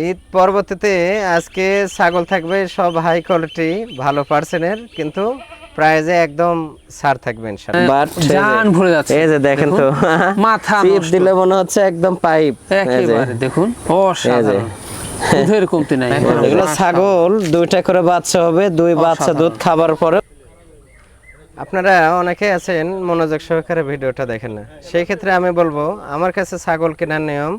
ঈদ পরবর্তীতে আজকে ছাগল থাকবে সব হাই কোয়ালিটি ভালো পার্সেন্টের কিন্তু প্রাইজে একদম ছাড় থাকবে ইনশাআল্লাহ। জান ভরে যাচ্ছে। এই যে দেখেন তো মাথা দিলে মনে হচ্ছে একদম পাইপ একেবারে দেখুন অসাধারণ। দুধের কমতি নাই। এগুলো ছাগল দুইটা করে বাচ্চা হবে দুই বাচ্চা দুধ খাবার পরে আপনারা অনেকে আছেন মনোযোগ সহকারে ভিডিওটা দেখেন না। সেই ক্ষেত্রে আমি বলব আমার কাছে ছাগল কেনার নিয়ম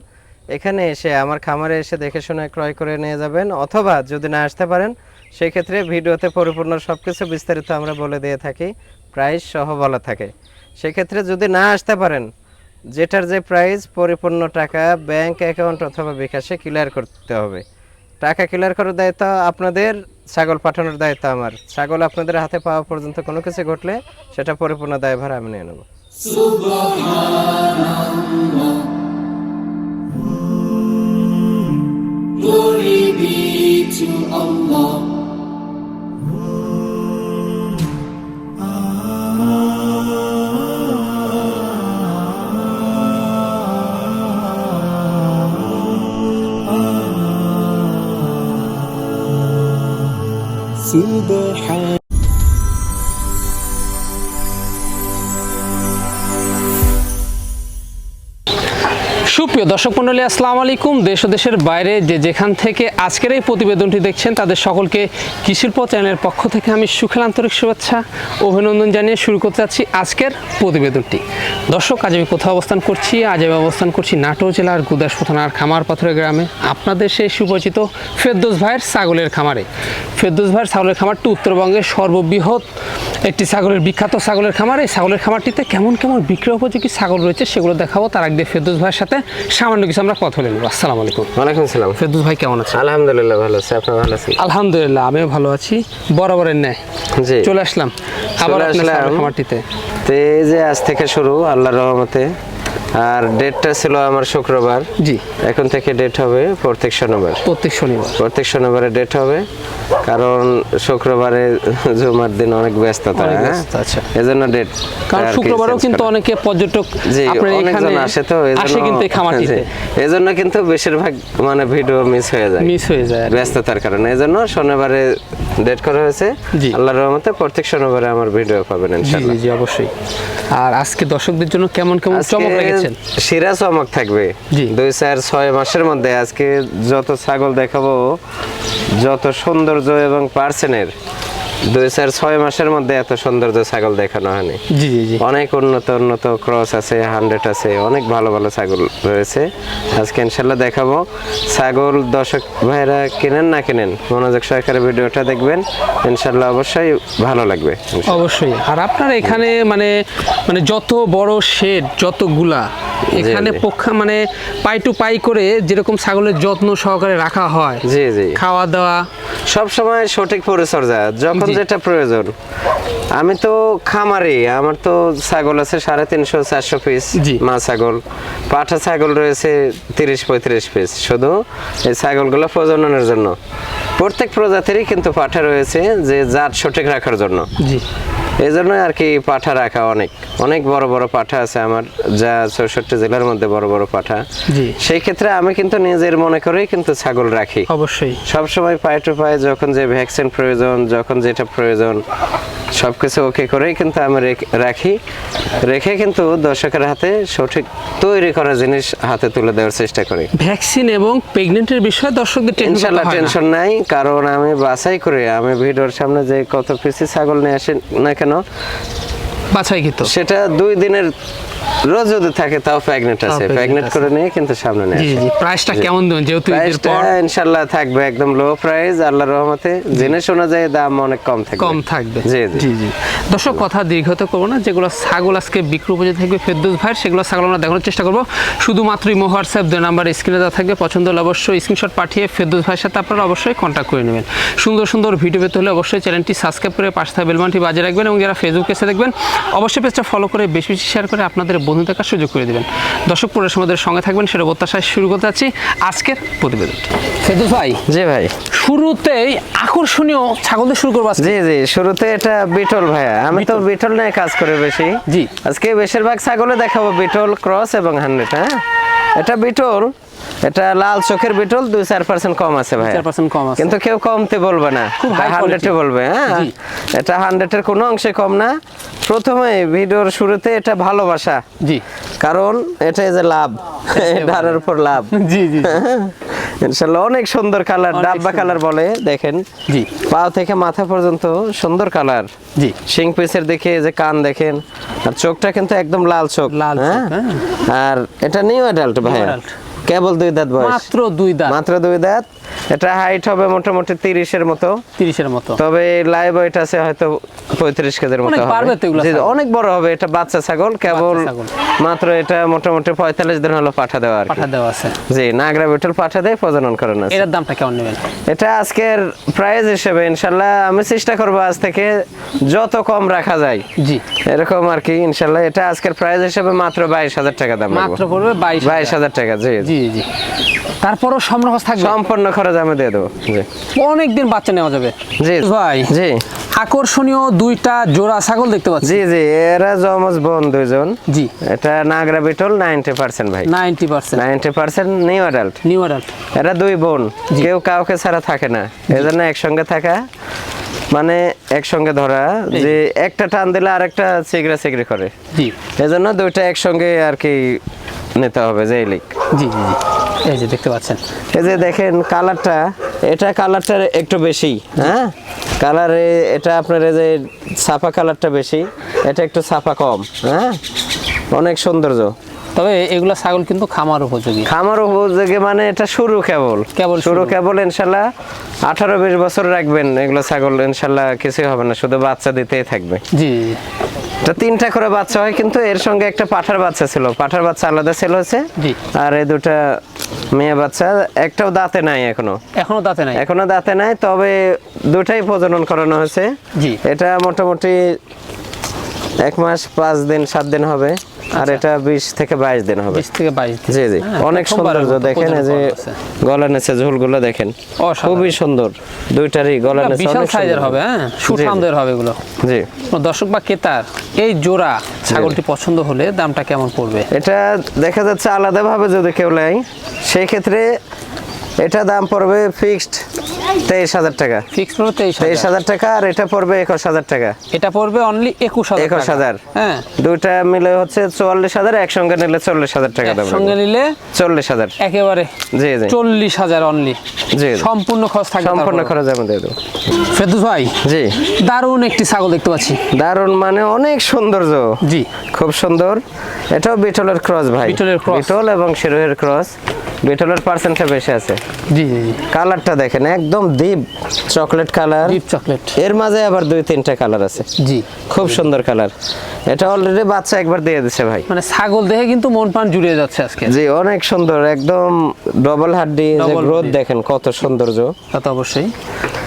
এখানে এসে আমার খামারে এসে দেখে শুনে ক্রয় করে নিয়ে যাবেন, অথবা যদি না আসতে পারেন সেই ক্ষেত্রে ভিডিওতে পরিপূর্ণ সবকিছু বিস্তারিত আমরা বলে দিয়ে থাকি, প্রাইস সহ বলা থাকে। সেক্ষেত্রে যদি না আসতে পারেন, যেটার যে প্রাইস, পরিপূর্ণ টাকা ব্যাংক অ্যাকাউন্ট অথবা বিকাশে ক্লিয়ার করতে হবে। টাকা ক্লিয়ার করার দায়িত্ব আপনাদের, ছাগল পাঠানোর দায়িত্ব আমার। ছাগল আপনাদের হাতে পাওয়া পর্যন্ত কোনো কিছু ঘটলে সেটা পরিপূর্ণ দায়ভার আমি নিয়ে নেব। Be to সুপ্রিয় দর্শক মন্ডলী আসসালামু আলাইকুম। দেশ দেশের বাইরে যে যেখান থেকে আজকের এই প্রতিবেদনটি দেখছেন, তাদের সকলকে কৃষিল্প চ্যানেলের পক্ষ থেকে আমি সুখের আন্তরিক শুভেচ্ছা অভিনন্দন জানিয়ে শুরু করতে যাচ্ছি আজকের প্রতিবেদনটি। দর্শক, আজ আমি কোথাও অবস্থান করছি? আজ আমি অবস্থান করছি নাটোর জেলার গুদাসপুর থানার খামার পাথরের গ্রামে। আপনাদের সেই সুপরিচিত ফেরদোস ভাইয়ের ছাগলের খামারে। ফেরদোস ভাইয়ের ছাগলের খামারটি উত্তরবঙ্গের সর্ববৃহৎ একটি ছাগলের বিখ্যাত ছাগলের খামার। এই ছাগলের খামারটিতে কেমন কেমন বিক্রয় উপযোগী ছাগল রয়েছে সেগুলো দেখাবো। তার আগে ফেরদোস ভাইয়ের সাথে সামান্য কিছু আমরা কথা বলে নেব। আসসালামু আলাইকুম। ওয়ালাইকুম সালাম। ফেদুস ভাই কেমন আছেন? আলহামদুলিল্লাহ ভালো আছি। আপনি ভালো আছেন? আলহামদুলিল্লাহ আমিও ভালো আছি। বরাবরের ন্যায়। জি। চলে আসলাম। আবার আপনার। খামারটিতে। তো এই যে আজ থেকে শুরু আল্লাহর রহমতে আর ডেটটা ছিল আমার শুক্রবার। জি। এখন থেকে ডেট হবে প্রত্যেক শনিবার। প্রত্যেক শনিবার। প্রত্যেক শনিবারে ডেট হবে কারণ শুক্রবারে জুমার দিন অনেক ব্যস্ততা হ্যাঁ? আচ্ছা। এজন্য ডেট কারণ শুক্রবারেও কিন্তু অনেকে পর্যটক অনেকজন এখানে আসে তো এজন্য- আসে কিন্তু এই খামারটিতে। এজন্য কিন্তু বেশিরভাগ মানে ভিডিও মিস হয়ে যায়। মিস হয়ে যায়। ব্যস্ততার কারণে। এজন্য শনিবারে ডেট করা হয়েছে। আল্লাহর রহমতে প্রত্যেক শনিবারে আমার ভিডিও পাবেন ইনশাআল্লাহ জি জি অবশ্যই। আর আজকে দর্শকদের জন্য কেমন কেমন চমক আজকে রেখেছেন শিরা চমক থাকবে জি। দুই চার ছয় মাসের মধ্যে আজকে যত ছাগল দেখাবো যত সৌন্দর্য এবং পার্সেনের দুই চার ছয় মাসের মধ্যে এত সৌন্দর্য ছাগল দেখানো হয়নি। জি জি অনেক উন্নত উন্নত ক্রস আছে হান্ড্রেড আছে অনেক ভালো ভালো ছাগল রয়েছে। আজকে ইনশাল্লাহ দেখাবো। ছাগল দর্শক ভাইরা কেনেন না কেনেন মনোযোগ সহকারে ভিডিওটা দেখবেন। ইনশাল্লাহ অবশ্যই ভালো লাগবে অবশ্যই। আর আপনার এখানে মানে মানে যত বড় শেড যতগুলা এখানে। পক্ষা মানে পাই টু পাই করে যেরকম ছাগলের যত্ন সহকারে রাখা হয়। জি জি। খাওয়া দাওয়া। সব সময় সঠিক পরিচর্যা যখন। যেটা প্রয়োজন। আমি তো খামারি আমার তো ছাগল আছে সাড়ে তিনশো চারশো পিস। মা ছাগল। পাঠা ছাগল রয়েছে তিরিশ পঁয়ত্রিশ পিস শুধু এই ছাগলগুলো প্রজননের জন্য। প্রত্যেক প্রজাতিরই কিন্তু পাঠা রয়েছে যে জাত সঠিক রাখার জন্য। জি। এই জন্যই আর কি পাঠা রাখা অনেক। অনেক বড় বড় পাঠা আছে আমার যা চৌষট্টি জেলার মধ্যে বড় বড় পাঠা। সেই ক্ষেত্রে আমি কিন্তু নিজের মনে করেই কিন্তু ছাগল রাখি। অবশ্যই। সব সময় পায়ে টু পায়ে যখন যে ভ্যাকসিন প্রয়োজন যখন যেটা প্রয়োজন সবকিছু ওকে করেই কিন্তু আমি রেখ- রাখি। কিন্তু দর্শকের হাতে সঠিক তৈরি করা জিনিস হাতে তুলে দেওয়ার চেষ্টা করি। ভ্যাকসিন এবং প্রেগনেন্টের বিষয়ে দর্শকদের টেনশন নাই কারণ আমি বাছাই করে। আমি ভিডিওর সামনে যে কত পিসি ছাগল নিয়ে আসেন না কেন সেটা দুই দিনের রোজ যদি থাকে তাও প্রেগনেন্ট আছে। প্রেগনেন্ট করে নিয়ে কিন্তু সামনে নিয়ে জি জি প্রাইসটা কেমন দেবেন? যেহেতু ঈদের পর ইনশাল্লাহ থাকবে একদম লো প্রাইস আল্লাহর রহমতে জিনিস অনুযায়ী দাম অনেক কম থাকবে। কম থাকবে। জি জি। জি দর্শক কথা দীর্ঘত করব না। যেগুলো ছাগল আজকে বিক্রি উপযোগী থাকবে ফেরদৌস ভাইয়ের সেগুলো ছাগল আমরা দেখানোর চেষ্টা করব। শুধুমাত্র ইমো হোয়াটসঅ্যাপ দুই নাম্বার স্ক্রিনে দেওয়া থাকবে। পছন্দ হলে অবশ্যই স্ক্রিনশট পাঠিয়ে ফেরদৌস ভাইয়ের সাথে আপনারা অবশ্যই কন্ট্যাক্ট করে নেবেন। সুন্দর সুন্দর ভিডিও পেতে হলে অবশ্যই চ্যানেলটি সাবস্ক্রাইব করে পাশে থাকা বেলবানটি বাজিয়ে রাখবেন এবং যারা ফেসবুক পেজে দেখবেন অবশ্যই পেজটা ফলো করে বেশি বেশি শেয়ার করে আপনাদের বন্ধু দেখার সুযোগ করে দেবেন। দর্শক পুরো সমাজের সঙ্গে থাকবেন সেটা প্রত্যাশায় শুরু করতে যাচ্ছি আজকের প্রতিবেদন। ফেরদৌস ভাই। জি ভাই। শুরুতেই আকর্ষণীয় ছাগল দিয়ে শুরু করব আজকে। জি জি শুরুতে এটা বিটল ভাইয়া। আমি তো বিটল নিয়ে কাজ করি বেশি। জি। আজকে বেশিরভাগ ছাগলে দেখাবো বিটল ক্রস এবং হান্ড্রেড হ্যাঁ? এটা বিটল। এটা লাল চোখের বিটল দুই চার পার্সেন্ট কম আছে ভাই চার পার্সেন্ট কম আছে। কিন্তু কেউ কমতে বলবে না। খুব হান্ড্রেডে বলবে হ্যাঁ। এটা হান্ড্রেডের কোনো অংশে কম না। প্রথমে ভিডিওর শুরুতে এটা ভালোবাসা। জি। কারণ এটা যে লাভ ধারের উপর লাভ। জি জি ইনশাল্লাহ অনেক সুন্দর কালার ডাব্বা কালার বলে দেখেন। জি। পা থেকে মাথা পর্যন্ত সুন্দর কালার জি। শিং পিসের দিকে যে কান দেখেন আর চোখটা কিন্তু একদম লাল চোখ লাল হ্যাঁ? হ্যাঁ। আর এটা নিউ অ্যাডাল্ট ভাই। কেবল দুই দাঁত বয়স? মাত্র দুই দাঁত। মাত্র দুই দাঁত? এটা হাইট হবে মোটামুটি তিরিশের মতো। তিরিশের মতো। তবে লাইভ ওয়েট আছে হয়তো পঁয়ত্রিশ কেজির মতো অনেক পারবে তো বড় হবে এটা বাচ্চা ছাগল কেবল মাত্র এটা মোটামুটি পঁয়তাল্লিশ দিন হলো পাঠা দেওয়া আর পাঠা দেওয়া আছে। জি নাগরা বিটল পাঠা দেয় প্রজনন করেন আছে। এটার দামটা কেমন নেবেন? এটা আজকের প্রাইস হিসেবে ইনশাল্লাহ আমি চেষ্টা করব আজ থেকে যত কম রাখা যায়। জি। এরকম আর কি ইনশাল্লাহ এটা আজকের প্রাইস হিসেবে মাত্র বাইশ হাজার টাকা দাম মাত্র পড়বে বাইশ হাজার। টাকা জি জি। জি তারপরও সম্রহ থাকবে? সম্পূর্ণ খরচ আমি দিয়ে দেবো। জি। অনেকদিন বাচ্চা নেওয়া যাবে। জি। ভাই জি। আকর্ষণীয় দুইটা জোড়া ছাগল দেখতে পাচ্ছি। জি জি এরা জমজ বোন দুইজন। জি। এটা নাগরা বিটল নাইনটি পার্সেন্ট ভাই। Ninety percent. Ninety percent new adult new adult এরা দুই বোন। কেউ কাউকে ছাড়া থাকে না। এজন্য একসঙ্গে থাকা মানে একসঙ্গে ধরা যে একটা টান দিলে আরেকটা চিগড়া চিগড়ি করে। জি। এজন্য দুইটা একসঙ্গে আর কি নিতে হবে যে লিক। জি জি জি। এই যে দেখতে পাচ্ছেন। এই যে দেখেন কালারটা এটা কালারটা একটু বেশি হ্যাঁ? কালারে এটা আপনার এই যে সাফা কালারটা বেশি এটা একটু সাফা কম হ্যাঁ? অনেক সৌন্দর্য। তবে এগুলো ছাগল কিন্তু খামার উপযোগী। খামার উপযোগী মানে এটা শুরু কেবল। কেবল শুরু। কেবল ইনশাল্লাহ আঠারো বিশ বছর রাখবেন এগুলো ছাগল ইনশাল্লাহ কিছুই হবে না শুধু বাচ্চা দিতেই থাকবে। জি এটা তিনটা করে বাচ্চা হয় কিন্তু এর সঙ্গে একটা পাঠার বাচ্চা ছিল। পাঠার বাচ্চা আলাদা ছিল হচ্ছে। জি। আর এই দুটা মেয়ে বাচ্চা একটাও দাঁতে নাই এখনও। এখনও দাঁতে নাই? এখনও দাঁতে নাই তবে দুটাই প্রজনন করানো হয়েছে। জি। এটা মোটামুটি এক মাস পাঁচ দিন সাত দিন হবে। আর এটা বিশ থেকে বাইশ দিন হবে। বিশ থেকে বাইশ দিন। জি জি। হ্যাঁ, অনেক সুন্দর সৌন্দর্য দেখেন এই যে গলার নিচে ঝুলগুলো দেখেন। খুবই সুন্দর। দুইটারই গলার নিচে বিশাল সাইজের। হবে হ্যাঁ। সুঠামদের হবে এগুলো। জি। দর্শক বা কেতার এই জোড়া ছাগলটি পছন্দ হলে দামটা কেমন পড়বে? এটা দেখা যাচ্ছে আলাদাভাবে যদি কেউ নেয় সেই ক্ষেত্রে এটা দাম পড়বে ফিক্সড তেইশ হাজার টাকা। ফিক্স পড়বে তেইশ তেইশ হাজার টাকা আর এটা পড়বে একুশ হাজার টাকা। এটা পড়বে অনলি একুশ হাজার একুশ হাজার। হ্যাঁ। দুইটা মিলে হচ্ছে চুয়াল্লিশ হাজার একসঙ্গে নিলে চল্লিশ হাজার টাকা দাম সঙ্গে নিলে চল্লিশ হাজার। একেবারে জি জি। চল্লিশ হাজার অনলি জি। সম্পূর্ণ খরচ থাকবে সম্পূর্ণ খরচ আমি দিয়ে দেবো। ফেরদৌস ভাই জি। দারুণ একটি ছাগল দেখতে পাচ্ছি। দারুণ মানে অনেক সৌন্দর্য। জি। খুব সুন্দর। এটাও বিটলের ক্রস ভাই। বিটলের cross। বিটল এবং শিরোহের ক্রস। বিটলের পার্সেন্টটা বেশি আছে। জি জি কালারটা দেখেন একদম deep chocolate colour deep chocolate এর মাঝে আবার দুই তিনটা কালার আছে। জি। খুব সুন্দর কালার এটা অলরেডি বাচ্চা একবার দিয়ে দিছে ভাই। মানে ছাগল দেখে কিন্তু মন প্রাণ জুড়িয়ে যাচ্ছে আজকে। জি অনেক সুন্দর একদম ডবল হাড্ডি যে গ্রোথ দেখেন কত সৌন্দর্য। তা তো অবশ্যই।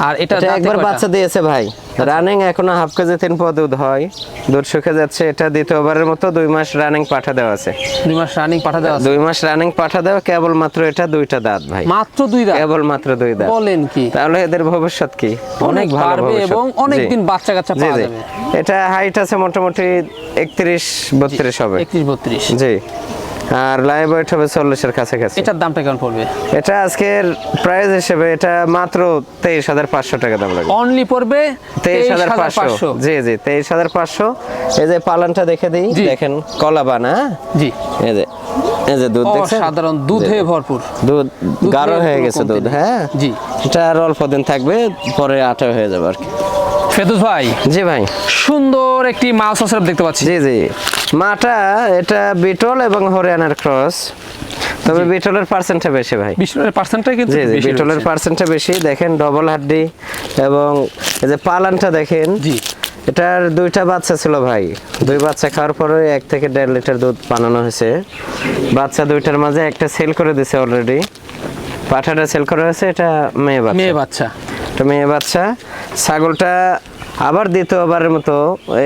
আর এটা একবার বাচ্চা দিয়েছে ভাই। রানিং এখনও হাফ কেজি তিন পদ দুধ হয়। দুধ শুকে যাচ্ছে এটা দ্বিতীয়বারের মতো দুই মাস রানিং পাঠা দেওয়া আছে। দুই মাস রানিং পাঠা দেওয়া দুই মাস রানিং পাঠা দেওয়া কেবল মাত্র এটা দুইটা দাঁত ভাই। মাত্র দুই দাঁত? কেবল মাত্র দুই দাঁত। বলেন কি? তাহলে এদের ভবিষ্যৎ কি? অনেক ভালো ভবিষ্যৎ। এবং অনেক দিন বাচ্চা কাচ্চা পাওয়া যাবে। এটা হাইট আছে মোটামুটি একত্রিশ বত্রিশ হবে। একত্রিশ বত্রিশ। জি। আর লাইভ ওয়েট হবে চল্লিশের কাছাকাছি। এটার দামটা কেমন পড়বে? এটা আজকের প্রাইস হিসেবে এটা মাত্র তেইশ হাজার পাঁচশো টাকা দাম লাগবে। অনলি পড়বে তেইশ হাজার পাঁচশো। জি জি তেইশ হাজার পাঁচশো। এই যে পালনটা দেখে দিই। দেখেন কলা বানা জি। এই যে এই যে দুধ দেখছেন? অসাধারণ দুধে ভরপুর। দুধ গাঢ় হয়ে গেছে দুধ হ্যাঁ? জি। এটা আর অল্প দিন থাকবে পরে আটা হয়ে যাবে আর কি। ফেদুস ভাই জি ভাই। সুন্দর একটি মাছ সসের দেখতে পাচ্ছি। জি জি। মাটা এটা বিটল এবং হরিয়ানার ক্রস। তবে বিটলের পার্সেন্টটা বেশি ভাই। বিষ্ণুর পার্সেন্টটা কিন্তু বেশি বিটলের পার্সেন্টটা বেশি। দেখেন ডবল হাড্ডি এবং এই যে পালানটা দেখেন। জি। এটার দুইটা বাচ্চা ছিল ভাই। দুই বাচ্চা খাওয়ার পরে এক থেকে দেড় লিটার দুধ বানানো হয়েছে। বাচ্চা দুইটার মাঝে একটা সেল করে দিছে অলরেডি পাঠাটা সেল করা হয়েছে এটা মেয়ে বাচ্চা। মেয়ে বাচ্চা। এটা মেয়ে বাচ্চা ছাগলটা আবার দ্বিতীয়বারের মতো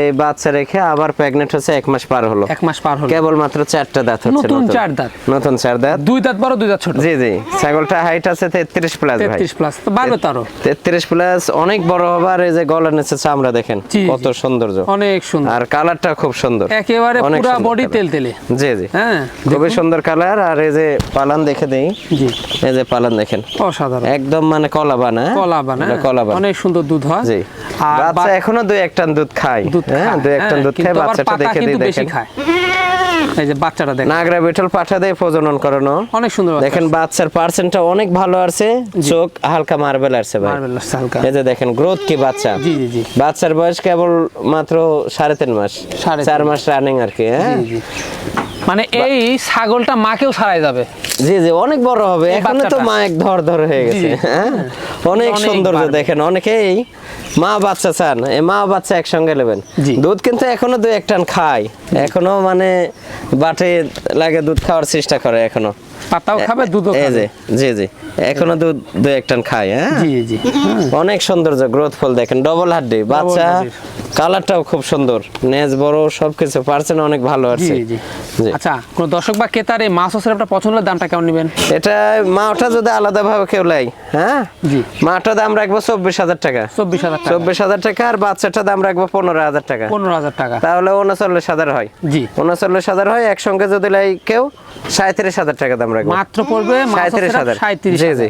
এই বাচ্চা রেখে আবার প্রেগনেন্ট হচ্ছে এক মাস পার হলো। এক মাস পার হলো। কেবল মাত্র চারটা দাঁত হচ্ছে নতুন চার দাঁত। নতুন চার দাঁত। দুই দাঁত বড় দুই দাঁত ছোট। জি জি। ছাগলটা হাইট আছে তেত্রিশ প্লাস ভাই। তেত্রিশ প্লাস তো বাড়বে তো আরও তেত্রিশ প্লাস অনেক বড় হবে আর এই যে গলার নিচে চামড়া দেখেন কত। সৌন্দর্য। অনেক সুন্দর। আর কালারটা খুব সুন্দর। একেবারে পুরো বডি। তেল তেলে। জি জি। হ্যাঁ খুবই সুন্দর কালার আর এই যে পালান দেখে দেই। জি। এই যে পালান দেখেন। অসাধারণ। একদম মানে কলা বানা কলা বানা কলা বানা অনেক সুন্দর দুধ হয়। জি। আর বাচ্চা এখনও দুই এক টান দুধ খায়। হ্যাঁ দুই এক টান হ্যাঁ, দুধ খায় বাচ্চাটা দেখে দিই দেখেন। এই যে বাচ্চাটা দেখেন। নাগরা বিটল পাঠা দিয়ে প্রজনন করানো। অনেক সুন্দর দেখেন বাচ্চার পার্সেন্টটা অনেক ভালো আছে চোখ হালকা মার্বেল আছে ভাই। মার্বেল হালকা। এই যে দেখেন গ্রোথ কি বাচ্চা। জি জি জি। বাচ্চার বয়স কেবল মাত্র সাড়ে তিন মাস। সাড়ে চার মাস রানিং আর কি হ্যাঁ? জি, জি। মানে এই ছাগলটা মাকেও ছাড়াই যাবে। জি জি অনেক বড় হবে। এখানে তো মা এক ধর ধর হয়ে গেছে। হ্যাঁ? অনেক সুন্দর সৌন্দর্য দেখেন অনেকেই মা বাচ্চা চান এই মা বাচ্চা একসঙ্গে নেবেন। দুধ কিন্তু এখনও দুই এক টান খায়। এখনও মানে বাটে লাগে দুধ খাওয়ার চেষ্টা করে এখনও। পাতাও খাবে দুধও খাবে। জি জি এখনও দুধ খায় হ্যাঁ? জি জি। অনেক সৌন্দর্য গ্রোথ ফুল দেখেন ডবল হাড্ডি। বাচ্চা কালারটাও খুব সুন্দর। নেজ বড় সবকিছু পার্সেন্ট অনেক ভালো আছে। জি। জি। আচ্ছা কোন দর্শক বা ক্রেতার এই মাছ আপনার পছন্দের দামটা কেমন নেবেন? এটা মাটা যদি আলাদা ভাবে কেউ লাই হ্যাঁ? জি। মাটা দাম রাখব চব্বিশ হাজার টাকা। চব্বিশ হাজার টাকা। চব্বিশ হাজার টাকা আর বাচ্চাটা দাম রাখব পনেরো হাজার টাকা। পনেরো হাজার টাকা। তাহলে উনচল্লিশ হাজার হয়। জি। উনচল্লিশ হাজার হয় একসঙ্গে যদি লাই কেউ সাঁত্রিশ হাজার টাকা দাম মাত্র পড়বে সাঁত্রিশ হাজার। জি জি।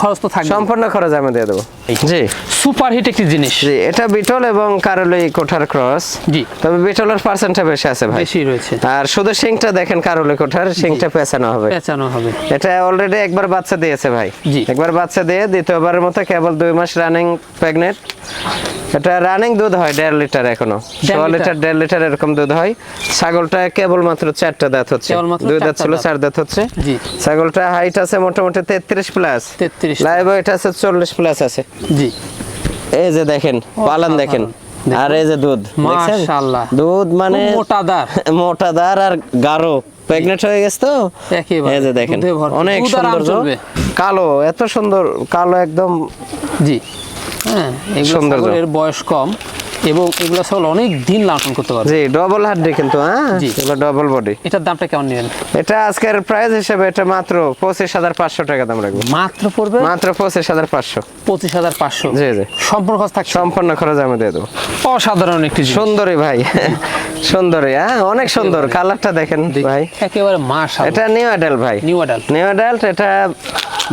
খরচ তো থাকবে। সম্পূর্ণ খরচ আমি দিয়ে দেবো। জি। সুপার হিট একটি জিনিস। জি এটা বিটল এবং কারলি কোঠার ক্রস। জি। তবে বিটলের পার্সেন্টটা বেশি আছে ভাই। বেশি রয়েছে। আর শুধু দেখেন কারলি কোঠার পেঁচানো হবে। পেঁচানো হবে। এটা অলরেডি একবার বাচ্চা দিয়েছে ভাই। জি। একবার বাচ্চা দিয়ে দ্বিতীয়বারের মতো কেবল দুই মাস রানিং প্রেগনেন্ট এটা রানিং দুধ হয় দেড় লিটার এখনও। ছ লিটার? লিটার দেড় লিটার এরকম দুধ হয়। ছাগলটা কেবল মাত্র চারটা দাঁত হচ্ছে। দুই দাঁত ছিল চার দাঁত হচ্ছে। ছাগলটা হাইট আছে মোটামুটি তেত্রিশ প্লাস তেত্রিশ। লাইভ ওয়েট আছে চল্লিশ প্লাস আছে। জি। এই যে দেখেন পালান দেখেন। আর এই যে দুধ মাশাআল্লাহ। দুধ মানে মোটাদার। মোটাদার আর গাঢ়। প্রেগনেন্ট হয়ে গেছে তো? এই যে দেখেন অনেক চলবে। কালো এত সুন্দর কালো একদম জি। হ্যাঁ এগুলো। বয়স কম। এবং এগুলো ছাগল অনেক দিন লালন করতে পারবে। জি ডবল হাড্ডি কিন্তু হ্যাঁ? জি। এগুলো ডবল বডি এটার দামটা কেমন নেবেন? এটা আজকের প্রাইস হিসেবে এটা মাত্র পঁচিশ হাজার পাঁচশো টাকা দাম রাখব। মাত্র পড়বে? মাত্র পঁচিশ হাজার পাঁচশো। পঁচিশ হাজার পাঁচশো। জি জি। সম্পূর্ণ খরচ থাকছে? সম্পূর্ণ খরচ আমি দিয়ে দেবো। অসাধারণ একটি জিনিস। সুন্দরী ভাই। সুন্দরী হ্যাঁ? অনেক সুন্দর। কালারটা দেখেন ভাই। একেবারে মাস এটা নিউ অ্যাডাল ভাই। নিউ অ্যাডাল নিউ অ্যাডাল্ট এটা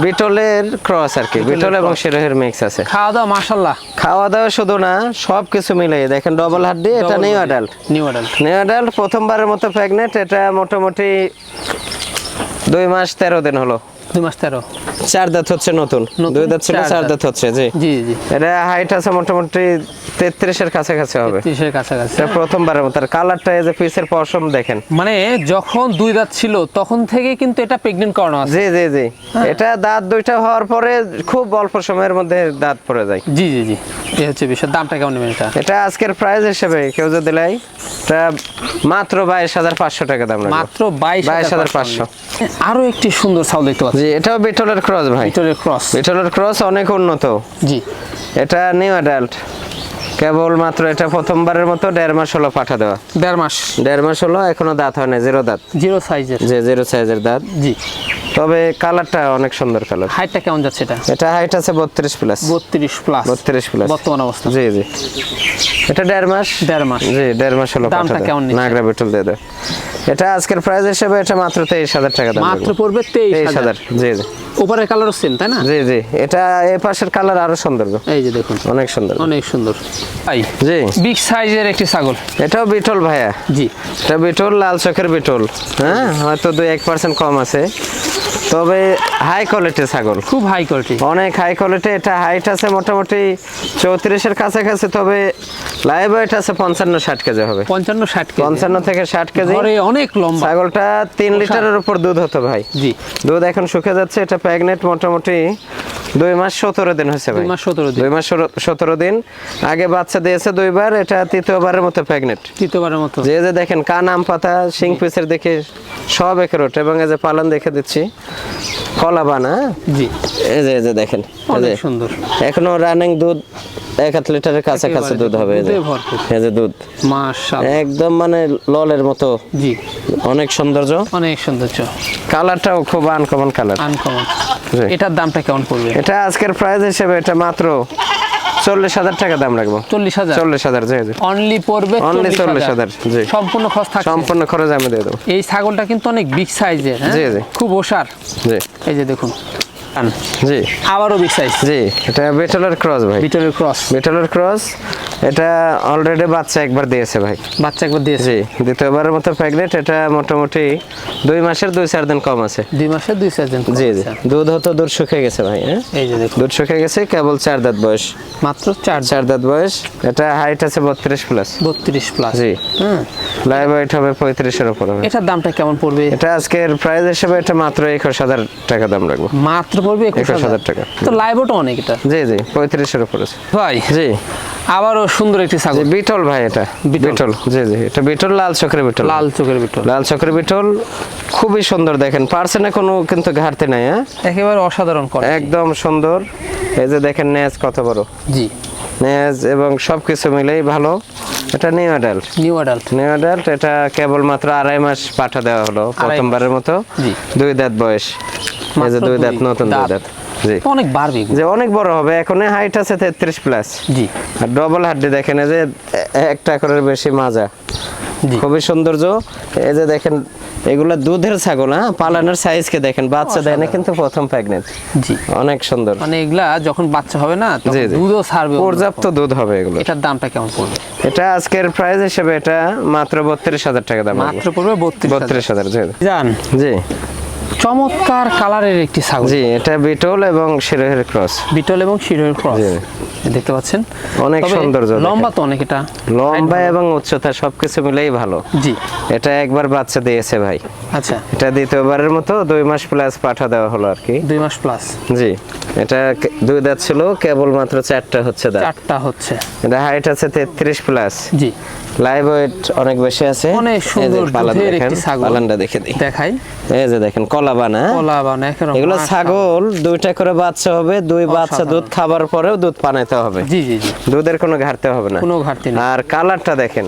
বিটলের ক্রস আর কি। বিটল এবং শেরহের মিক্স আছে। খাওয়া দাওয়া মাশাল্লাহ খাওয়া দাওয়া শুধু না সব কিছু মিলিয়ে দেখেন ডবল হাড্ডি এটা new adult new adult new adult প্রথমবারের মতো প্রেগনেন্ট এটা মোটামুটি দুই মাস তেরো দিন হলো। দুই মাস তেরো। চার দাঁত হচ্ছে নতুন। দুই দাঁত ছিল চার দাঁত। হচ্ছে জি। জি জি। এটা হাইট আছে মোটামুটি তেত্রিশের কাছাকাছি হবে। ত্রিশের কাছাকাছি। এটা প্রথমবারের মতো। আর কালারটা এই যে পিসের পশম দেখেন। মানে যখন দুই দাঁত ছিল তখন থেকে কিন্তু এটা প্রেগনেন্ট করানো আছে। জি জি জি। এটা দাঁত দুইটা হওয়ার পরে খুব অল্প সময়ের মধ্যে দাঁত পড়ে যায়। জি জি জি। এই হচ্ছে বিষয়। দামটা কেমন নেবেন এটা? এটা আজকের প্রাইস হিসেবে কেউ যদি লাই এটা মাত্র বাইশ হাজার পাঁচশো টাকা দাম মাত্র বাইশ হাজার পাঁচশো। আরও একটি সুন্দর ছাগল দেখতে পাচ্ছি জি এটাও বিটলের ক্রস ভাই। ভিতরের ক্রস বিটলের ক্রস অনেক উন্নত। জি। এটা নিউ অ্যাডাল্ট কেবল মাত্র এটা প্রথমবারের মতো দেড় মাস হলো পাঠা দেওয়া। দেড় মাস। দেড় মাস হলো এখনও দাঁত হয় না জিরো দাঁত। জিরো সাইজের। যে জিরো সাইজের দাঁত। জি। তবে কালারটা অনেক সুন্দর কালার। হাইটটা কেমন যাচ্ছে এটা? এটা হাইট আছে বত্রিশ প্লাস বত্রিশ প্লাস বত্রিশ প্লাস বর্তমান অবস্থা। জি জি। এটা দেড় মাস। দেড় মাস। জি দেড় মাস হলো দামটা কেমন? নাগরা বিটল দিয়ে দেয়। এটা আজকের প্রাইস হিসেবে এটা মাত্র তেইশ হাজার টাকা দাম মাত্র। পড়বে তেইশ তেইশ হাজার। হাজার। জি জি। উপরের কালার সেম তাই না? জি জি। এটা এ পাশের কালার আরও সুন্দর এই যে দেখুন। অনেক সুন্দর। অনেক সুন্দর। ভাই জি। বিগ সাইজের একটি ছাগল। এটাও বিটল ভাইয়া। জি। এটা বিটল লাল চোখের বিটল। হ্যাঁ হয়তো দুই এক পার্সেন্ট কম আছে। তবে হাই কোয়ালিটির ছাগল। খুব হাই কোয়ালিটি অনেক হাই কোয়ালিটি এটা হাইট আছে মোটামুটি চৌত্রিশের কাছাকাছি তবে লাইভ ওয়েট আছে পঞ্চান্ন ষাট কেজি হবে। পঞ্চান্ন ষাট কেজি। পঞ্চান্ন থেকে ষাট কেজি। অনেক লম্বা। ছাগলটা তিন লিটারের উপর দুধ হতো ভাই। জি। দুধ এখন শুকে যাচ্ছে এটা প্রেগনেন্ট মোটামুটি দুই মাস সতেরো দিন হয়েছে ভাই। দুই মাস সতেরো দিন। দুই মাস সতেরো দিন। আগে বাচ্চা দিয়েছে দুইবার এটা তৃতীয়বারের মতো প্রেগনেন্ট। তৃতীয়বারের মতো। যে যে দেখেন কান আম পাতা শিং পিসের দেখে সব একেরোট এবং এই যে পালন দেখে দিচ্ছি কলা বানা জি। এই যে এই যে দেখেন সুন্দর। এখনও রানিং দুধ এক হাত লিটারের কাছাকাছি দুধ হবে এই যে। দুধে। মাশাআল্লাহ। একদম মানে ললের মতো। জি। অনেক সৌন্দর্য। অনেক সৌন্দর্য। কালারটাও খুব আনকমন কালার আনকমন এটার দামটা কেমন পড়বে? এটা আজকের প্রাইস হিসেবে এটা মাত্র চল্লিশ হাজার টাকা দাম রাখব। চল্লিশ হাজার? চল্লিশ হাজার জি জি। অনলি পড়বে Only 40,000 40,000 জি। সম্পূর্ণ খরচ থাকছে। সম্পূর্ণ খরচ আমি দিয়ে দেবো। এই ছাগলটা কিন্তু অনেক বিগ সাইজের হ্যাঁ? জি, জি। খুব ওসার জি। এই যে দেখুন। আন। জি। আবারও বিগ সাইজ জি এটা বেটলের ক্রস ভাই। ক্রস বেটলের ক্রস এটা অলরেডি বাচ্চা একবার দিয়েছে ভাই। বাচ্চা একবার দিয়েছে। জি দ্বিতীয়বারের মতো প্রেগনেন্ট এটা মোটামুটি দুই মাসের দুই চার দিন কম আছে। দুই মাসে দুই চার দিন জি জি। দুধ হতো দুধ শুকিয়ে গেছে ভাই হ্যাঁ? এই যে দেখুন। দুধ শুকিয়ে গেছে কেবল চার দাঁত বয়স। মাত্র চার চার দাঁত বয়স এটা হাইট আছে বত্রিশ প্লাস বত্রিশ প্লাস জি। হুম। লাইভ ওয়েট হবে পঁয়ত্রিশের উপর এটার দামটা কেমন পড়বে? এটা আজকের প্রাইস হিসেবে এটা মাত্র একুশ হাজার টাকা দাম রাখব। মাত্র পড়বে 21,000 টাকা। তো লাইভও অনেক এটা। জি জি পঁয়ত্রিশের এর উপরে ভাই জি। আবারও সুন্দর একটি ছাগল। বিটল ভাই এটা। বিটল। জি জি এটা বিটল লাল চক্রের বিটল। লাল চোখের বিটল। লাল চক্রের বিটল খুবই সুন্দর দেখেন। পার্সেনে কোনো কিন্তু ঘাটতি নাই হ্যাঁ? একেবারে অসাধারণ করে একদম সুন্দর। এই যে দেখেন নেজ কত বড়। জি। নেজ এবং সবকিছু মিলেই ভালো। এটা new adult new adult new adult এটা কেবলমাত্র আড়াই মাস পাঠা দেওয়া হলো প্রথমবারের মতো। জি। দুই দাঁত বয়স। এই যে দুই দাঁত নতুন দুই দাঁত। জি। অনেক বাড়বে যে অনেক বড় হবে এখন হাইট আছে তেত্রিশ প্লাস জি। আর ডবল হাড্ডি দেখেন যে একটা করে বেশি মাজা। খুবই সৌন্দর্য। এই যে দেখেন এগুলা দুধের ছাগল হ্যাঁ? পালানোর সাইজকে দেখেন বাচ্চা দেয় না কিন্তু প্রথম প্রেগনেন্ট জি। অনেক সুন্দর। মানে এগুলা যখন বাচ্চা হবে না তখন। দুধও ছাড়বে পর্যাপ্ত দুধ হবে এগুলো। এটার দামটা কেমন পড়বে? এটা আজকের প্রাইস হিসেবে এটা মাত্র বত্রিশ হাজার টাকা দাম। মাত্র পড়বে বত্রিশ বত্রিশ হাজার জি। জান। জি। চমৎকার কালারের একটি ছাগল। জি এটা বিটল এবং শিরোহের ক্রস। বিটল এবং শিরোর ক্রস। জি। দেখতে পাচ্ছেন? অনেক সৌন্দর্য লম্বা তো অনেক এটা। লম্বা এবং উচ্চতা সবকিছু মিলেই ভালো। জি। এটা একবার বাচ্চা দিয়েছে ভাই। আচ্ছা। এটা দ্বিতীয়বারের মতো দুই মাস প্লাস পাঠা দেওয়া হলো আর কি। দুই মাস প্লাস জি। এটা দুই দাঁত ছিল কেবল মাত্র চারটা হচ্ছে দাঁত। চারটা হচ্ছে। এটা হাইট আছে তেত্রিশ প্লাস জি। লাইভ ওয়েট অনেক বেশি আছে। অনেক সুন্দর পালান দেখেন, পালানটা দেখে দিই। দেখাই। এই যে দেখেন কলা বানা কলা বানা এগুলো ছাগল দুইটা করে বাচ্চা হবে দুই বাচ্চা দুধ খাবার পরেও দুধ পানাইতে হবে। জি জি জি। দুধের কোনো ঘাটতে হবে না। কোনো ঘাটতি নেই। আর কালারটা দেখেন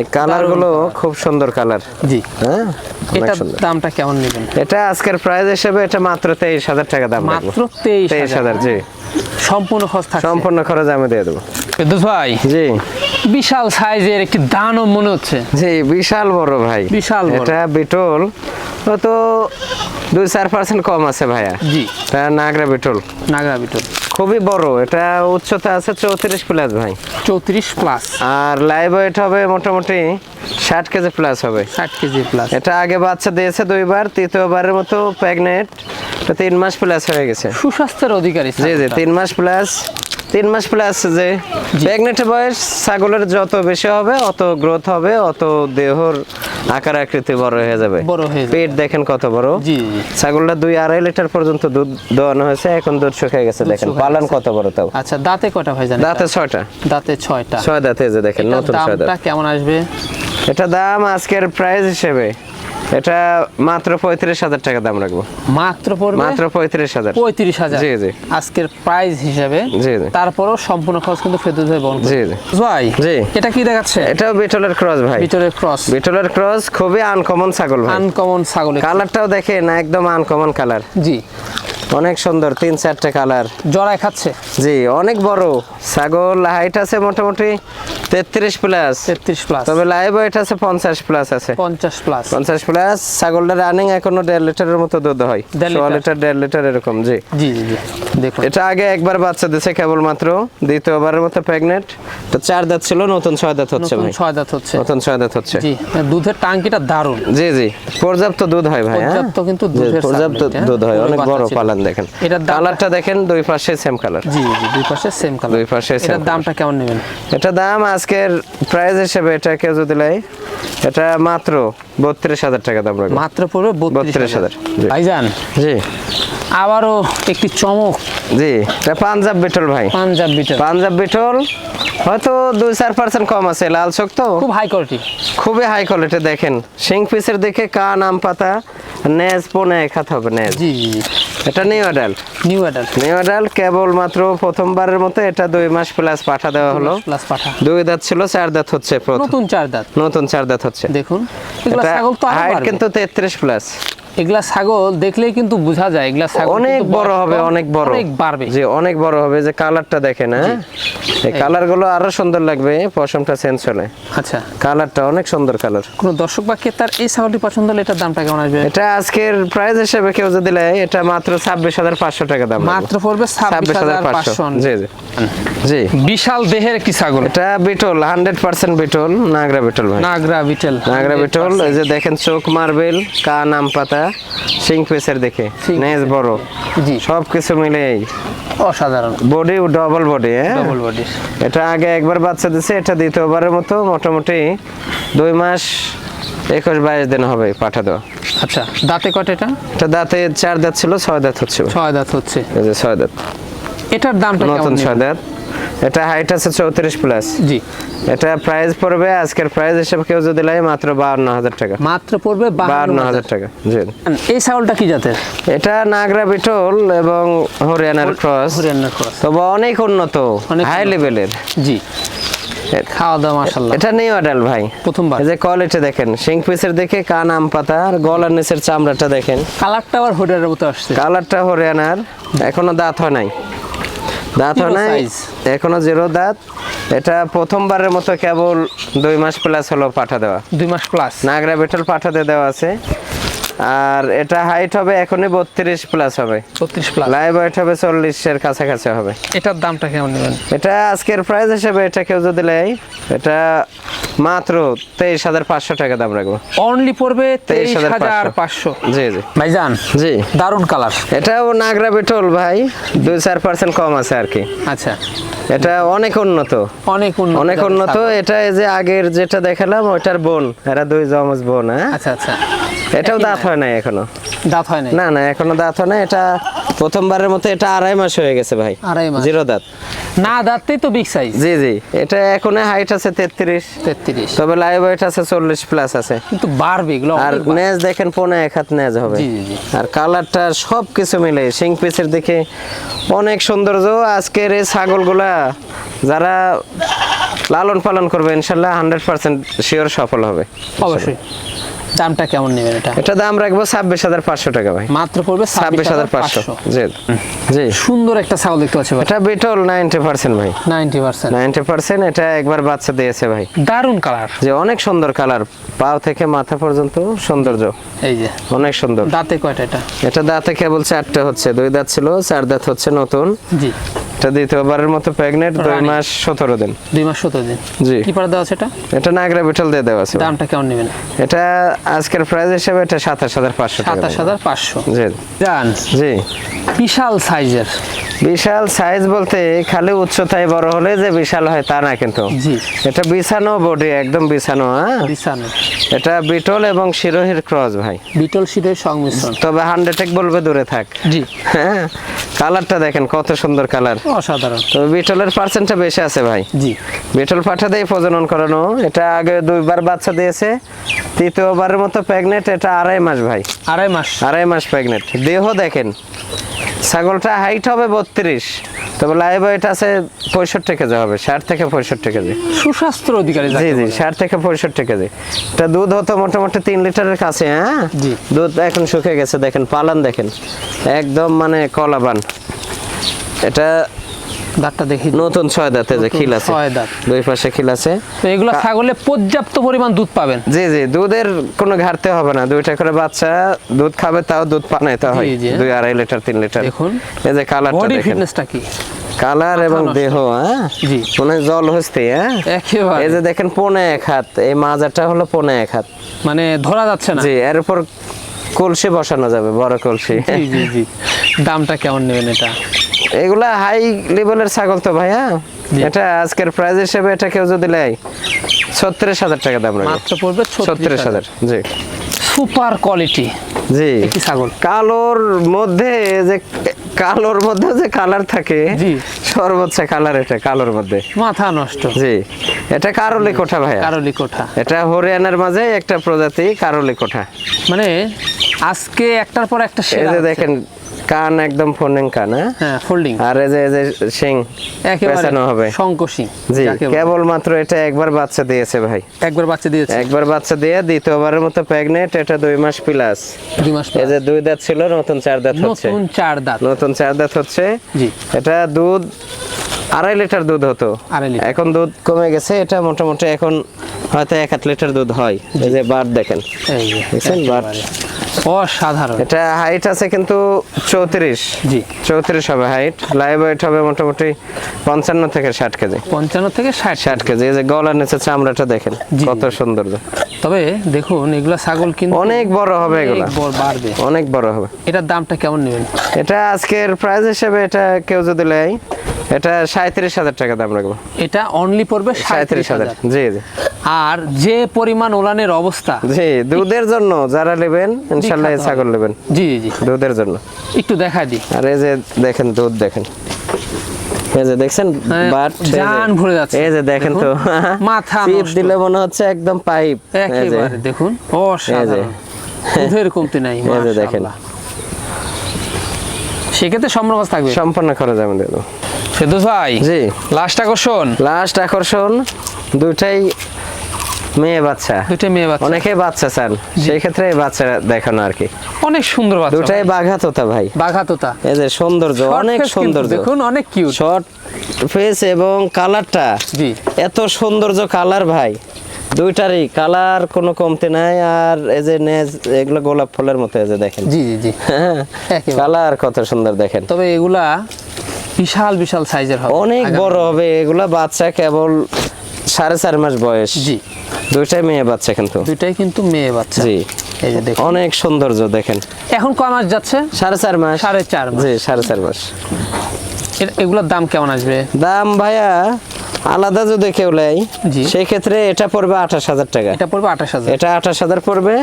এই কালারগুলো খুব সুন্দর কালার। জি। হ্যাঁ? এটার দামটা কেমন নেবেন? এটা আজকের প্রাইস হিসেবে এটা মাত্র তেইশ হাজার টাকা দাম মাত্র তেইশ তেইশ হাজার। জি। সম্পূর্ণ খরচ সম্পূর্ণ খরচ আমি দিয়ে দেবো। বিদ্যুৎ ভাই জি। বিশাল সাইজের একটি দানও মনে হচ্ছে। জি বিশাল বড় ভাই। বিশাল এটা বিটল। তো দুই চার পার্সেন্ট কম আছে ভাইয়া। জি। এটা নাগরা বিটল। নাগরা বিটল। খুবই বড়। এটা উচ্চতা আছে চৌত্রিশ প্লাস ভাই। চৌত্রিশ প্লাস আর লাইভ ওয়েট হবে মোটামুটি ষাট কেজি প্লাস হবে। ষাট কেজি প্লাস এটা আগে বাচ্চা দিয়েছে দুইবার তৃতীয়বারের মতো প্রেগনেন্ট তিন মাস প্লাস হয়ে গেছে। সুস্বাস্থ্যের অধিকারী জি জি তিন মাস প্লাস তিন মাস প্লাস যে প্রেগনেন্টের বয়স ছাগলের যত বেশি হবে অত গ্রোথ হবে অত দেহর আকার আকৃতি বড় হয়ে যাবে। বড় হয়ে পেট দেখেন কত বড়। ছাগলটা দুই আড়াই লিটার পর্যন্ত দুধ দোয়ানো হয়েছে এখন দুধ শুকিয়ে গেছে দেখেন পালন কত বড় তাও। আচ্ছা দাঁতে কটা ভাই জানেন? দাঁতে ছয়টা। দাঁতে ছয়টা। ছয় দাঁতে যে দেখেন নতুন ছয় দাঁত। কেমন আসবে? এটা দাম আজকের প্রাইস হিসেবে এটা মাত্র পঁয়ত্রিশ হাজার টাকা দাম রাখব। মাত্র পড়বে? মাত্র পঁয়ত্রিশ হাজার। পঁয়ত্রিশ হাজার? জি, জি। আজকের প্রাইস হিসাবে? জি, জি। তারপরও সম্পূর্ণ খরচ কিন্তু ফেরত হয়ে বহন জি জি। ভাই জি। এটা কি দেখাচ্ছে? এটা বিটলের ক্রস ভাই। বিটলের ক্রস বিটলের ক্রস খুবই আনকমন ছাগল ভাই। আনকমন ছাগল কালারটাও দেখেন একদম আনকমন কালার জি। অনেক সুন্দর তিন চারটে কালার। জড়ায় খাচ্ছে। জি অনেক বড়। ছাগল হাইট আছে মোটামুটি তেত্রিশ প্লাস তেত্রিশ প্লাস তবে লাইভ ওয়েট আছে পঞ্চাশ প্লাস আছে। পঞ্চাশ প্লাস পঞ্চাশ প্লাস ছাগলটা রানিং এখনও দেড় লিটারের মতো দুধ হয়। সোয়া লিটার। দেড় লিটার এরকম জি। জি দেখুন। এটা আগে একবার বাচ্চা দিছে কেবলমাত্র দ্বিতীয়বারের মতো প্রেগনেন্ট তো চার দাঁত ছিল নতুন ছয় দাঁত হচ্ছে নতুন ভাই। ছয় দাঁত হচ্ছে। নতুন ছয় দাঁত হচ্ছে। জি দুধের টাঙ্কিটা দারুণ। জি জি। পর্যাপ্ত দুধ হয় ভাই হ্যাঁ? পর্যাপ্ত কিন্তু দুধের পর্যাপ্ত দুধ হয় অনেক বড় ছিল। পালান দেখেন। এটা কালারটা দেখেন দুই পাশে সেম কালার জি জি দুই পাশে সেম কালার দুই পাশে সেম এটার দামটা কেমন নেবেন? এটা দাম আজকের প্রাইস হিসেবে এটা কেউ যদি লাই এটা মাত্র বত্রিশ হাজার টাকা দাম মাত্র পুরো বত্রিশ 32,000 হাজার। ভাইজান জি। আবারও একটি চমক। জি পাঞ্জাব বিটল ভাই। পাঞ্জাব বিটার পাঞ্জাব বিটল হয়তো দুই চার পার্সেন্ট কম আছে লাল চোখ তো। খুব হাই কোয়ালিটি খুবই হাই কোয়ালিটি দেখেন। শিং পিসের দেখে কান আম পাতা নেজ পনে হাত হবে নেজ। জি এটা new adult new adult new adult কেবল মাত্র প্রথমবারের মতো এটা দুই মাস প্লাস পাঠা দেওয়া হলো। প্লাস পাঠা। দুই দাঁত ছিল চার দাঁত হচ্ছে নতুন চার দাঁত। নতুন চার দাঁত হচ্ছে। দেখুন এটা ছাগল তো হাইট কিন্তু তেত্রিশ প্লাস এগুলা ছাগল দেখলেই কিন্তু বোঝা যায় এগুলা ছাগল অনেক বড় হবে অনেক বড়। অনেক বাড়বে। জি অনেক বড় হবে যে কালারটা দেখেন হ্যাঁ? এই কালারগুলো আরও সুন্দর লাগবে পশমটা চেঞ্জ হলে। আচ্ছা। কালারটা অনেক সুন্দর কালার। কোন দর্শক বা ক্রেতার এই ছাগলটি পছন্দ হলে এটার দামটা কেমন আসবে? এটা আজকের প্রাইস হিসেবে কেউ যদি নেয় এটা মাত্র ছাব্বিশ হাজার পাঁচশো টাকা দাম মাত্র পড়বে ছাব্বিশ হাজার পাঁচশো। জি জি। জি। বিশাল দেহের কি ছাগল? এটা বিটল হান্ড্রেড পার্সেন্ট বিটল নাগরা বিটল ভাই। নাগরা বিটেল। নাগরা বিটল এই যে দেখেন চোখ মার্বেল কান আম পাতা সিং পেসের দেখে। নেজ বড়। জি। সব কিছু মিলে অসাধারণ। বডি ডবল বডি হ্যাঁ? ডবল বডি এটা আগে একবার বাচ্চা দিছে এটা দ্বিতীয়বারের মতো। মোটামুটি দুই মাস একুশ বাইশ দিন হবে পাঠা দেওয়া। আচ্ছা দাঁতে কট এটা? এটা দাঁতে চার দাঁত ছিল ছয় দাঁত হচ্ছে ছয় দাঁত হচ্ছে। এই যে ছয় দাঁত। এটার দামটা নতুন ছয় দাঁত। এটা হাইট আছে চৌত্রিশ প্লাস জি। এটা প্রাইস পড়বে আজকের প্রাইস হিসেবে কেউ যদি লাই মাত্র বাহান্ন হাজার টাকা। মাত্র পড়বে বাহান্ন হাজার টাকা জি। এই ছাগলটা কি জাতের? এটা নাগরা বিটল এবং হরিয়ানার ক্রস। হরিয়ানার ক্রস। তবে অনেক উন্নত হাই লেভেলের জি। খাওয়া দাওয়া মাশাল্লাহ এটা ভাই। প্রথমবার। যে কোয়ালিটি দেখেন শিং পিসের দেখে কান আম পাতা আর গলার নিচের চামড়াটা দেখেন। কালারটা আবার হরিয়ানার মতো আসছে। কালারটা হরিয়ানার এখনও দাঁত হয় নাই। দাঁত হয় নাই? এখনও জিরো দাঁত। এটা প্রথমবারের মতো কেবল দুই মাস প্লাস হলো পাঠা দেওয়া। দুই মাস প্লাস নাগরা বেটল পাঠাতে দেওয়া আছে। আর এটা হাইট হবে এখনই বত্রিশ প্লাস হবে। বত্রিশ প্লাস লাইভ ওয়েট হবে চল্লিশের কাছাকাছি হবে। এটার দামটা কেমন নেবেন? এটা আজকের প্রাইস হিসেবে এটা কেউ যদি নেয় এটা মাত্র তেইশ হাজার পাঁচশো টাকা দাম রাখব। অনলি পড়বে তেইশ হাজার পাঁচশো। জি জি। ভাইজান জি। দারুণ কালার এটাও নাগরা বেটল ভাই দুই চার পার্সেন্ট কম আছে আর কি। আচ্ছা। এটা অনেক উন্নত। অনেক উন্নত। অনেক উন্নত। এটা এই যে আগের যেটা দেখালাম ওইটার বোন এরা দুই জমজ বোন হ্যাঁ? আচ্ছা আচ্ছা। এটাও দাঁত হয় নাই এখনও? দাঁত হয় না না না এখনও দাঁত হয় না এটা প্রথমবারের মতো এটা আড়াই মাস হয়ে গেছে ভাই। আড়াই মাস। জিরো দাঁত। না দাঁততেই তো বিগ সাইজ জি জি। এটা এখন হাইট আছে তেত্রিশ। তেত্রিশ। তবে লাইভ ওয়েট আছে চল্লিশ প্লাস আছে। কিন্তু বাড়বে এগুলো আর নেজ দেখেন পোনে এক হাত নেজ হবে। জি, জি। আর কালারটা সব কিছু মিলে সিং পিসের দিকে অনেক সৌন্দর্য। আজকের এই ছাগলগুলা যারা লালন পালন করবে ইনশাল্লাহ হান্ড্রেড পার্সেন্ট শিওর সফল হবে। অবশ্যই। দামটা কেমন নেবেন এটা? এটা দাম রাখব ছাব্বিশ হাজার পাঁচশো টাকা ভাই। মাত্র পড়বে ছাব্বিশ হাজার পাঁচশো। জি জি। সুন্দর একটা ছাগল দেখতে পাচ্ছি এটা বিটল নাইনটি পার্সেন্ট ভাই। Ninety percent. নাইনটি পার্সেন্ট এটা একবার বাচ্চা দিয়েছে ভাই। দারুণ কালার। যে অনেক সুন্দর কালার পাও থেকে মাথা পর্যন্ত সৌন্দর্য। এই যে। অনেক সুন্দর। দাঁতে কয়টা এটা? এটা দাঁতে কেবল চারটে হচ্ছে দুই দাঁত ছিল চার দাঁত হচ্ছে নতুন। জি। এটা দ্বিতীয়বারের মতো প্রেগনেন্ট দুই মাস সতেরো দিন। দুই মাস সতেরো দিন। জি। কি পাড়া দেওয়া আছে এটা? এটা নাগরা বিটল দিয়ে দেওয়া আছে। দামটা কেমন নেবেন? এটা আজকের প্রাইস হিসেবে এটা সাতাশ হাজার পাঁচশো সাতাশ হাজার পাঁচশো। জি। জান জি। বিশাল সাইজের বিশাল সাইজ বলতে খালি উচ্চতায় বড় হলে যে বিশাল হয় তা না কিন্তু। এটা বিছানো বডি একদম বিছানো হ্যাঁ? বিছানো। এটা বিটল এবং শিরোহির ক্রস ভাই। বিটল শিটের সংমিশ্রণ। তবে হান্ড্রেড বলবে দূরে থাক। জি। হ্যাঁ? কালারটা দেখেন কত সুন্দর কালার অসাধারণ। তবে বিটলের পার্সেন্টটা বেশি আছে ভাই। জি। বিটল পাঠা দিয়ে প্রজনন করানো। এটা আগে দুইবার বাচ্চা দিয়েছে। তৃতীয়বারের মতো প্রেগনেন্ট এটা আড়াই মাস ভাই। আড়াই মাস। আড়াই মাস প্রেগনেন্ট দেহ দেখেন ছাগলটা হাইট হবে বত্রিশ। তবে লাইভ ওয়েট আছে পঁয়ষট্টি কেজি হবে ষাট থেকে পঁয়ষট্টি কেজি। সুস্বাস্থ্যের অধিকারী জি জি। ষাট থেকে পঁয়ষট্টি কেজি। এটা দুধ হতো মোটামুটি তিন লিটারের কাছে হ্যাঁ? জি। দুধ এখন শুকিয়ে গেছে দেখেন পালান দেখেন। একদম মানে কলাবান। এটা দাঁতটা দেখি। নতুন ছয় দাঁতে যে খিল আছে। ছয় দাঁত। দুই পাশে খিল আছে। তো এগুলো ছাগলে পর্যাপ্ত পরিমাণ দুধ পাবেন। জি জি দুধের কোনো ঘাটতি হবে না। দুইটা করে বাচ্চা দুধ খাবে তাও দুধ পানাইতে হয়। দুই আড়াই লিটার তিন লিটার। দেখুন। এই যে কালারটা বডি দেখেন। ফিটনেসটা কি? কালার এবং দেহ হ্যাঁ? জি। মনে জল হচ্ছে হ্যাঁ? একেবারে। এই যে দেখেন পনে এক হাত। এই মাজাটা হলো পনে এক হাত। মানে ধরা যাচ্ছে না। জি এর উপর কলসি বসানো যাবে বড় কলসি। জি জি জি। দামটা কেমন নেবেন এটা? এগুলা হাই লেভেলের ছাগল তো ভাইয়া জি। এটা আজকের প্রাইস হিসেবে এটা কেউ যদি নেয় ছত্রিশ হাজার টাকা দাম মাত্র পড়বে ছত্রিশ হাজার জি। সুপার কোয়ালিটি জি। একটি ছাগল। কালোর মধ্যে যে কালোর মধ্যে যে কালার থাকে জি। সর্বোচ্চ কালার এটা কালোর মধ্যে। মাথা নষ্ট। জি। এটা কারলি কোঠা ভাইয়া। কারলি কোঠা। এটা হরিয়ানার মাঝে একটা প্রজাতি কারলি কোঠা। মানে আজকে একটার পর একটা সেরা দেখেন কান একদম ফোনিং কান হ্যাঁ? হ্যাঁ ফোল্ডিং আর এই যে যে শিং একেবারে হবে। শঙ্কশি জি কেবল মাত্র এটা একবার বাচ্চা দিয়েছে ভাই। একবার বাচ্চা দিয়েছে? একবার বাচ্চা দিয়ে দ্বিতীয়বারের মতো প্রেগনেন্ট এটা দুই মাস প্লাস দুই মাস এই যে দুই দাঁত ছিল নতুন চার দাঁত হচ্ছে। নতুন চার দাঁত। নতুন চার দাঁত হচ্ছে। জি। এটা দুধ আড়াই লিটার দুধ হতো। এখন দুধ কমে গেছে এটা মোটামুটি এখন হয়তো এক আধ লিটার দুধ হয়। এই যে বার দেখেন। দেখছেন বার অসাধারণ। এটা হাইট আছে কিন্তু চৌত্রিশ। জি। চৌত্রিশ হবে হাইট লাইভ ওয়েট হবে মোটামুটি পঞ্চান্ন থেকে ষাট কেজি। পঞ্চান্ন থেকে ষাট ষাট কেজি এই যে গলার নিচে চামড়াটা দেখেন কত সুন্দর। তবে দেখুন এগুলা ছাগল কিন্তু অনেক বড় হবে এগুলা। বাড়বে। অনেক বড় হবে। এটার দামটা কেমন নেবেন? এটা আজকের প্রাইস হিসেবে এটা কেউ যদি নেয় এটা সাঁত্রিশ হাজার টাকা দাম রাখব। এটা অনলি পড়বে সাঁত্রিশ হাজার। জি জি। আর যে পরিমাণ ওলানের অবস্থা জি দুধের জন্য যারা নেবেন ইনশাল্লাহ ছাগল নেবেন। জি জি। দুধের জন্য। একটু দেখা দিই। আর এই যে দেখেন দুধ দেখেন। এই যে দেখছেন হ্যাঁ, বাট জান ভরে যাচ্ছে। এই যে দেখেন তো। মাথা দিলে মনে হচ্ছে একদম পাইপ। একেবারে দেখুন অসাধারণ। দুধের কমতি নাই এই যে দেখেন। মাশাআল্লাহ। সেক্ষেত্রে সম্ভব থাকবে। সম্পূর্ণ খরচ আমি দেবো ফেদুস ভাই জি। লাস্ট আকর্ষণ? লাস্ট আকর্ষণ দুটাই মেয়ে বাচ্চা। দুইটা মেয়ে বাচ্চা। অনেকে বাচ্চা চান সেই ক্ষেত্রে বাচ্চা দেখানো আর কি। অনেক সুন্দর বাচ্চা দুটাই বাঘা তোতা ভাই। বাঘা তোতা এই যে সৌন্দর্য অনেক সৌন্দর্য। দেখুন অনেক কিউট শর্ট ফেস এবং কালারটা জি। এত সৌন্দর্য কালার ভাই। দুইটারই কালার কোনো কমতি নাই আর এই যে নেজ এগুলো গোলাপ ফুলের মতো এই যে দেখেন। জি জি জি। হ্যাঁ। কালার কত সুন্দর দেখেন। তবে এগুলা বিশাল বিশাল সাইজের হবে। অনেক বড় হবে। এগুলা বাচ্চা কেবল সাড়ে চার মাস বয়স। জি। দুইটাই মেয়ে বাচ্চা কিন্তু। দুইটাই কিন্তু মেয়ে বাচ্চা। জি। এই যে দেখুন। অনেক সৌন্দর্য দেখেন। এখন কয় মাস যাচ্ছে? সাড়ে চার মাস। সাড়ে চার মাস। জি সাড়ে চার মাস। এগুলোর দাম কেমন আসবে? দাম ভাইয়া আলাদা যদি কেউ নেয় জি। সেই ক্ষেত্রে এটা পড়বে আঠাশ হাজার টাকা। এটা পড়বে আঠাশ হাজার। এটা আঠাশ হাজার পড়বে।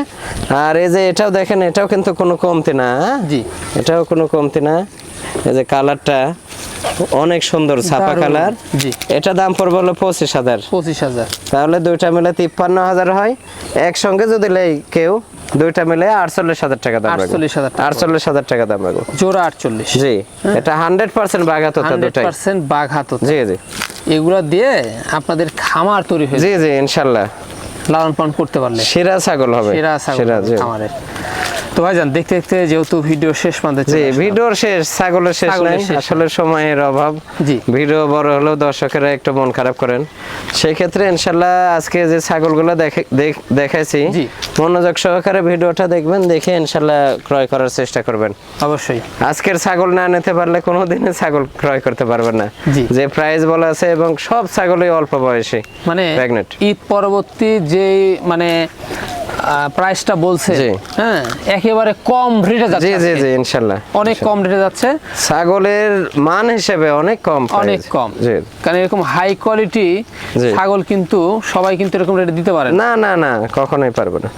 আর এই যে এটাও দেখেন এটাও কিন্তু কোনো কমতি না হ্যাঁ? জি। এটাও কোনো কমতি না। এই যে কালারটা অনেক সুন্দর ছাপা কালার। জি। এটা দাম পড়বে হলো পঁচিশ হাজার। পঁচিশ হাজার। তাহলে দুইটা মিলে তিপ্পান্ন হাজার হয়। একসঙ্গে যদি লেই কেউ দুইটা মিলে আটচল্লিশ হাজার টাকা দাম রাখব। 48,000 টাকা। আটচল্লিশ হাজার টাকা দাম রাখব। জোড়া আটচল্লিশ। জি এটা হান্ড্রেড পার্সেন্ট বাঘাত দুটাই। পার্সেন্ট বাঘ হাত জি জি। এগুলো দিয়ে আপনাদের খামার তৈরি হয়ে জি জি ইনশাল্লাহ। লালন পালন করতে পারলে। সেরা ছাগল হবে। সেরা ছাগল খামারের তো ভাইজান দেখতে দেখতে যেহেতু ভিডিও শেষ প্রান্তে জি ভিডিওর শেষ ছাগলের শেষ নাই আসলে সময়ের অভাব। জি। ভিডিও বড় হলেও দর্শকেরা একটু মন খারাপ করেন। সেই ক্ষেত্রে ইনশাল্লাহ আজকে যে ছাগলগুলো দেখে- দেখাইছি জি। মনোযোগ সহকারে ভিডিওটা দেখবেন দেখে ইনশাল্লাহ ক্রয় করার চেষ্টা করবেন। অবশ্যই। আজকের ছাগল না নিতে পারলে কোনোদিনই ছাগল ক্রয় করতে পারবেন না। জি। যে প্রাইস বলা আছে এবং সব ছাগলই অল্প বয়সী। মানে। ঈদ পরবর্তী যে মানে প্রাইসটা বলছে হ্যাঁ একেবারে কম রেটে যাচ্ছে জি জি জি ইনশাল্লাহ অনেক কম রেটে যাচ্ছে। ছাগলের মান হিসেবে অনেক কম অনেক কম। জি। কারণ এরকম হাই কোয়ালিটি ছাগল কিন্তু সবাই কিন্তু এরকম রেটে দিতে পারে না না না কখনোই পারবে না।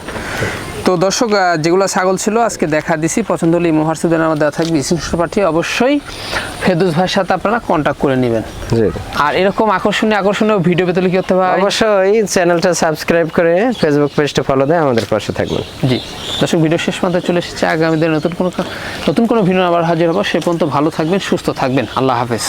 তো দর্শক যেগুলো ছাগল ছিল আজকে দেখা দিছি। পছন্দ হলে মহার্সিদের নামে দেওয়া থাকবে। স্ক্রিনশট পাঠিয়ে অবশ্যই ফেদুস ভাইয়ের সাথে আপনারা কন্ট্যাক্ট করে নেবেন। আর এরকম আকর্ষণীয় আকর্ষণীয় ভিডিও পেতে কি করতে হবে অবশ্যই চ্যানেলটা সাবস্ক্রাইব করে ফেসবুক পেজটা ফলো দেয় আমাদের পাশে থাকবেন। জি। দর্শক ভিডিও শেষ পর্যন্ত চলে এসেছে। আগামী দিনে নতুন কোনো নতুন কোনো ভিডিও আবার হাজির হব। সে পর্যন্ত ভালো থাকবেন সুস্থ থাকবেন। আল্লাহ হাফেজ।